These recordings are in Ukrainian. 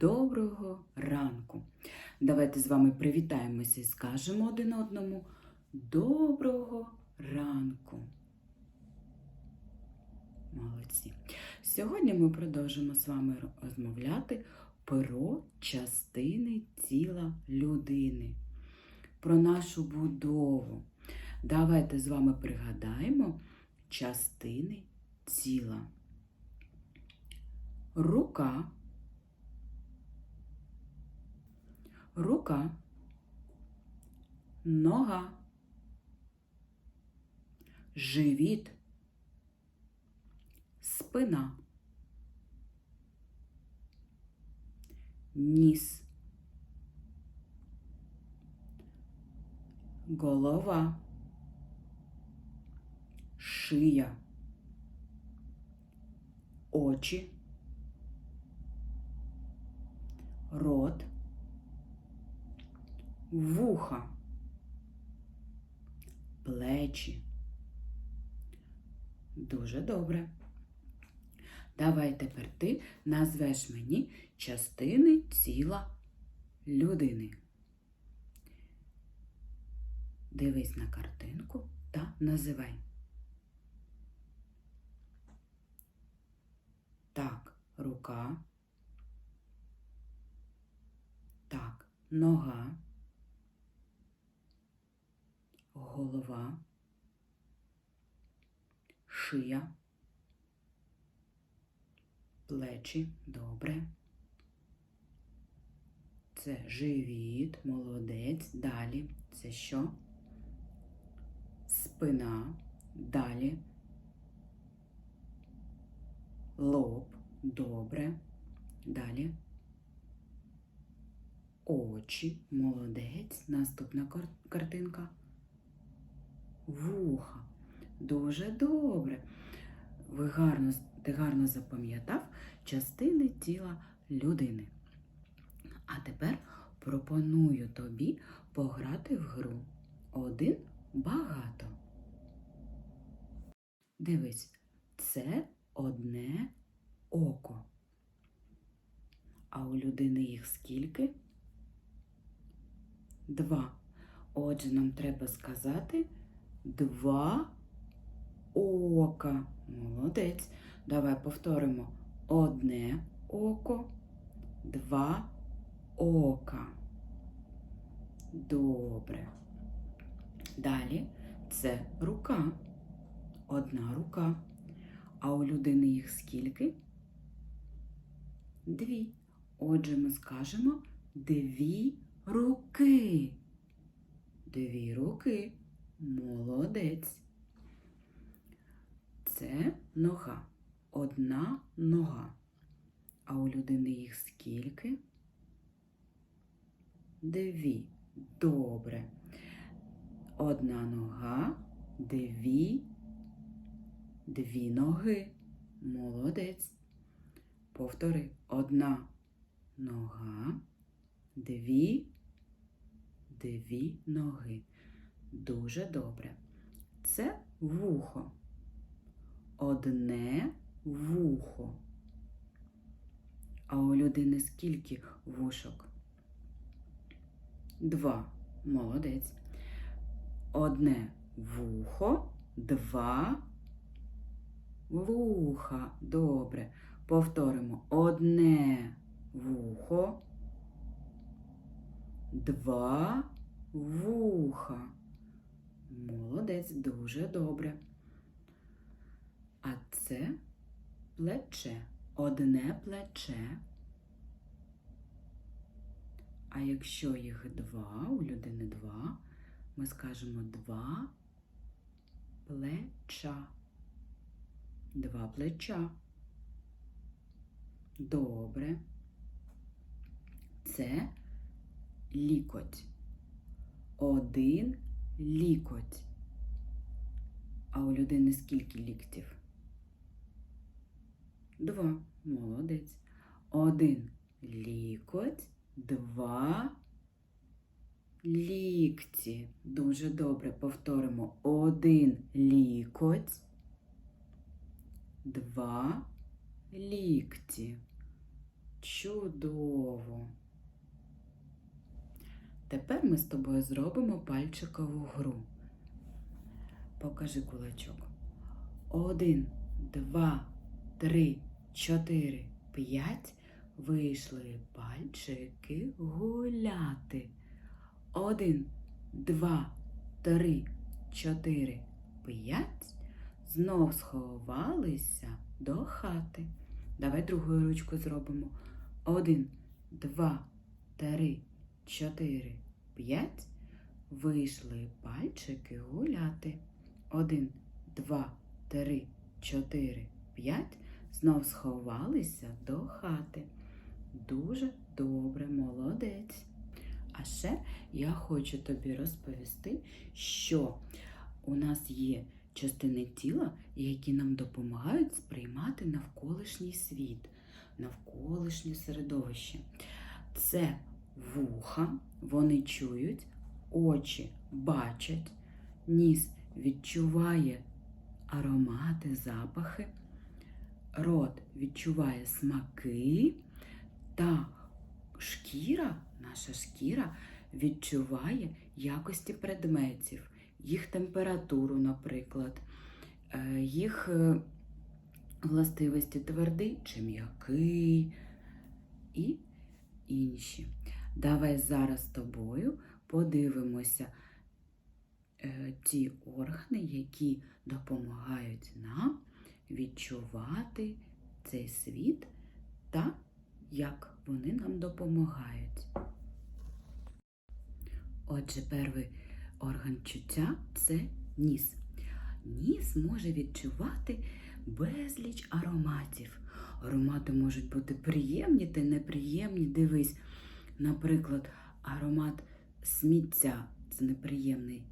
Доброго ранку! Давайте з вами привітаємося і скажемо один одному доброго ранку. Молодці. Сьогодні ми продовжимо з вами розмовляти про частини тіла людини, про нашу будову. Давайте з вами пригадаємо частини тіла. Рука. Рука. Нога. Живіт. Спина. Ніс. Голова. Шия. Очі. Рот. Вуха. Плечі. Дуже добре. Давай тепер ти назвеш мені частини тіла людини. Дивись на картинку та називай. Так, рука. Так, нога. Голова. Шия. Плечі. Добре. Це живіт, молодець. Далі. Це що? Спина. Далі. Лоб. Добре. Далі. Очі. Молодець. Наступна картинка. Вуха. Дуже добре. Ви гарно, ти гарно запам'ятав частини тіла людини. А тепер пропоную тобі пограти в гру. Один багато. Дивись, це одне око. А у людини їх скільки? Два. Отже, нам треба сказати два ока. Молодець. Давай повторимо. Одне око, два ока. Добре. Далі це рука. Одна рука. А у людини їх скільки? Дві. Отже, ми скажемо дві руки. Дві руки. Молодець. Це нога. Одна нога. А у людини їх скільки? Дві. Добре. Одна нога, дві, дві ноги. Молодець. Повтори. Одна нога, дві, дві ноги. Дуже добре. Це вухо. Одне вухо. А у людини скільки вушок? Два. Молодець. Одне вухо, два вуха. Добре. Повторимо. Одне вухо, два вуха. Молодець, дуже добре. А це плече. Одне плече. А якщо їх два, у людини два, ми скажемо два плеча. Два плеча. Добре. Це лікоть. Один лікоть. А у людини скільки ліктів? Два. Молодець. Один лікоть, два лікті. Дуже добре. Повторимо. Один лікоть, два лікті. Чудово. Тепер ми з тобою зробимо пальчикову гру. Покажи кулачок. Один, два, три, чотири, п'ять. Вийшли пальчики гуляти. Один, два, три, чотири, п'ять. Знов сховалися до хати. Давай другою ручкою зробимо. Один, два, три, чотири, п'ять. Вийшли пальчики гуляти. Один, два, три, чотири, п'ять. Знов сховалися до хати. Дуже добре, молодець. А ще я хочу тобі розповісти, що у нас є частини тіла, які нам допомагають сприймати навколишній світ, навколишнє середовище. Це вуха, вони чують, очі бачать, ніс відчуває аромати, запахи, рот відчуває смаки, та шкіра, наша шкіра відчуває якості предметів, їх температуру, наприклад, е, їх е, властивості твердий чи м'який і інші. Давай зараз з тобою подивимося ті органи, які допомагають нам відчувати цей світ та як вони нам допомагають. Отже, перший орган чуття це ніс. Ніс може відчувати безліч ароматів. Аромати можуть бути приємні та неприємні. Дивись, наприклад, аромат сміття це неприємний,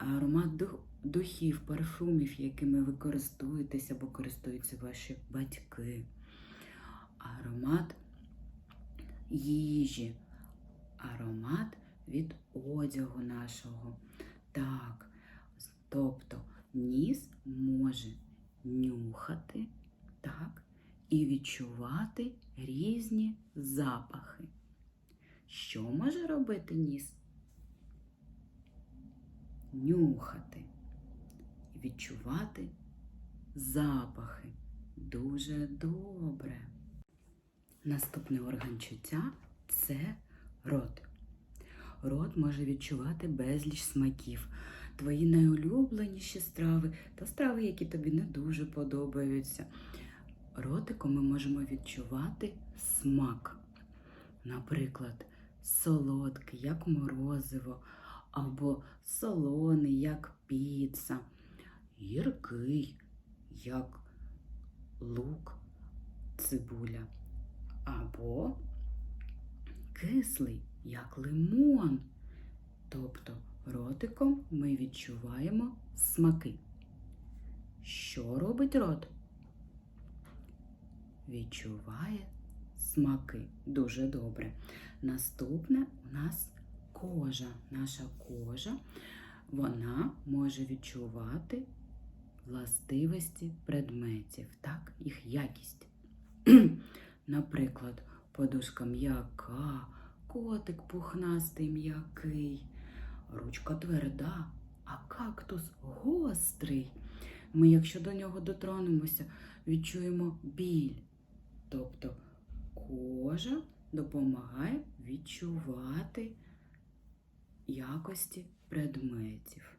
аромат духів, парфумів, якими ви користуєтеся або користуються ваші батьки, аромат їжі, аромат від одягу нашого. Так, тобто ніс може нюхати, так, і відчувати різні запахи. Що може робити ніс? Нюхати і відчувати запахи. Дуже добре. Наступний орган чуття це рот. Рот може відчувати безліч смаків, твої найулюбленіші страви та страви, які тобі не дуже подобаються. Ротиком ми можемо відчувати смак. Наприклад, солодкий, як морозиво, або солоний, як піца, гіркий, як лук, цибуля, або кислий, як лимон. Тобто ротиком ми відчуваємо смаки. Що робить рот? Відчуває смаки. Дуже добре. Наступне у нас кожа. Наша кожа, вона може відчувати властивості предметів, так, їх якість. Наприклад, подушка м'яка, котик пухнастий м'який, ручка тверда, а кактус гострий. Ми, якщо до нього дотронемося, відчуємо біль. Тобто кожа допомагає відчувати якості предметів.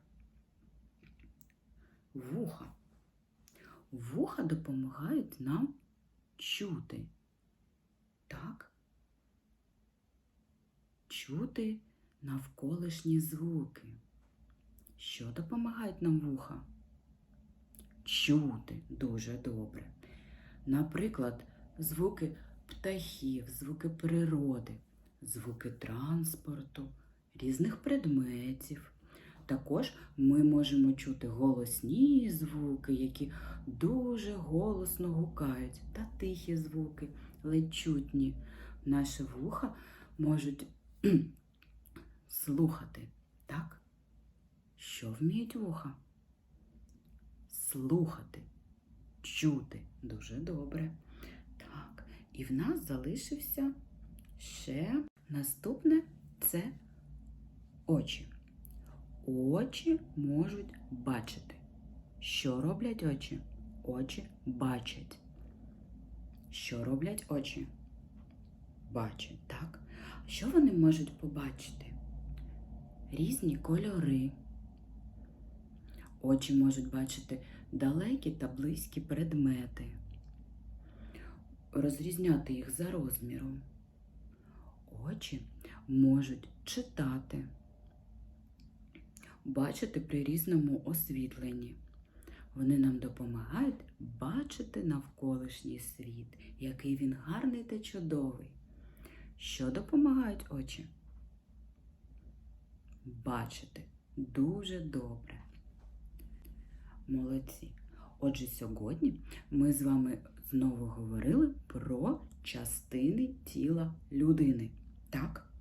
Вуха. Вуха допомагають нам чути. Так? Чути навколишні звуки. Що допомагають нам вуха? Чути дуже добре. Наприклад, звуки птахів, звуки природи, звуки транспорту, різних предметів. Також ми можемо чути голосні звуки, які дуже голосно гукають, та тихі звуки, ледь чутні. Наші вуха можуть слухати, так? Що вміють вуха? Слухати, чути дуже добре. Так, І в нас залишився ще наступне це очі. Очі можуть бачити. Що роблять очі? Очі бачать. Що роблять очі? Бачать, так? Що вони можуть побачити? Різні кольори. Очі можуть бачити далекі та близькі предмети, розрізняти їх за розміром. Очі можуть читати, бачити при різному освітленні. Вони нам допомагають бачити навколишній світ, який він гарний та чудовий. Що допомагають очі? Бачити дуже добре. Молодці. Отже, сьогодні ми з вами знову говорили про частини тіла людини. Так?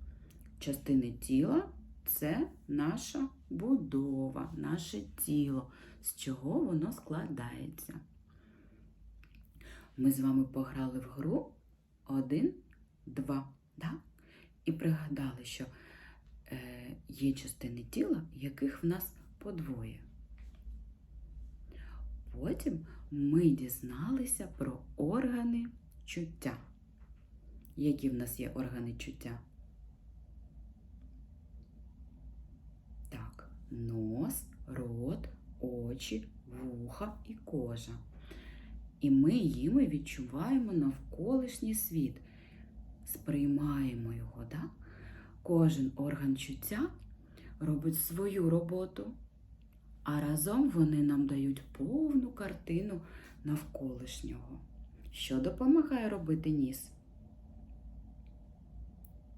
Частини тіла це наша будова, наше тіло, з чого воно складається. Ми з вами пограли в гру один, два, да? і пригадали, що е, є частини тіла, яких в нас подвоє. Потім ми дізналися про органи чуття. Які в нас є органи чуття? Так, нос, рот, очі, вуха і кожа. І ми їми відчуваємо навколишній світ, сприймаємо його. Да? Кожен орган чуття робить свою роботу, а разом вони нам дають повну картину навколишнього. Що допомагає робити ніс?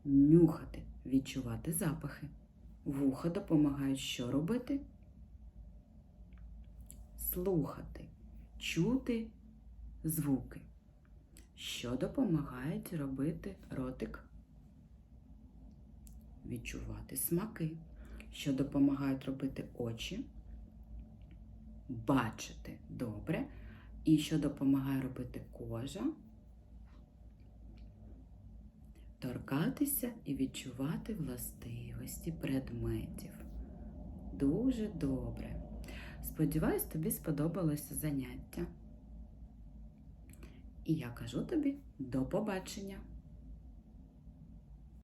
Нюхати, відчувати запахи. Вуха допомагають що робити? Слухати, чути звуки. Що допомагають робити ротик? Відчувати смаки. Що допомагають робити очі? Бачити добре. І що допомагає робити кожа? Торкатися і відчувати властивості предметів. Дуже добре. Сподіваюсь, тобі сподобалося заняття. І я кажу тобі до побачення!